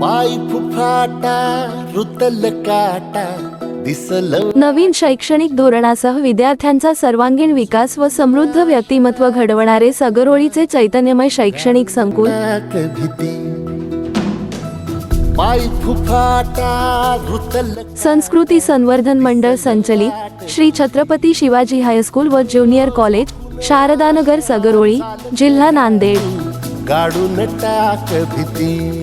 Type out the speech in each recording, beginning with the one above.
पाय फुफाटा रुतल काटा दिसल नवीन शैक्षणिक धोरणासह विद्यार्थ्यांचा सर्वांगीण विकास व समृद्ध व्यक्तिमत्व घडवणारे सगरोळीचे चैतन्यमय शैक्षणिक संकुल. संस्कृती संवर्धन मंडळ संचलित श्री छत्रपती शिवाजी हायस्कूल व ज्युनियर कॉलेज शारदानगर सगरोळी जिल्हा नांदेड. गाडून टाक भीती.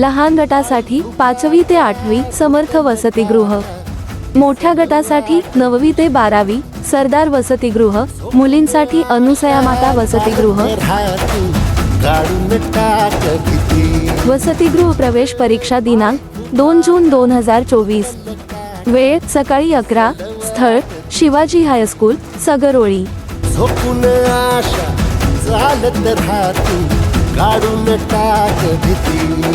लहान गटासाठी पाचवी ते आठवी समर्थ वसतिगृह. मोठ्या गटासाठी नववी ते बारावी सरदार वसतिगृह मुलींसाठी अनुसया माता वसतिगृह. वसतिगृह प्रवेश परीक्षा दिनांक दोन जून दोन हजार चोवीस. वेळ सकाळी अकरा स्थळ शिवाजी हायस्कूल सगरोळी. काढून टाक भीती.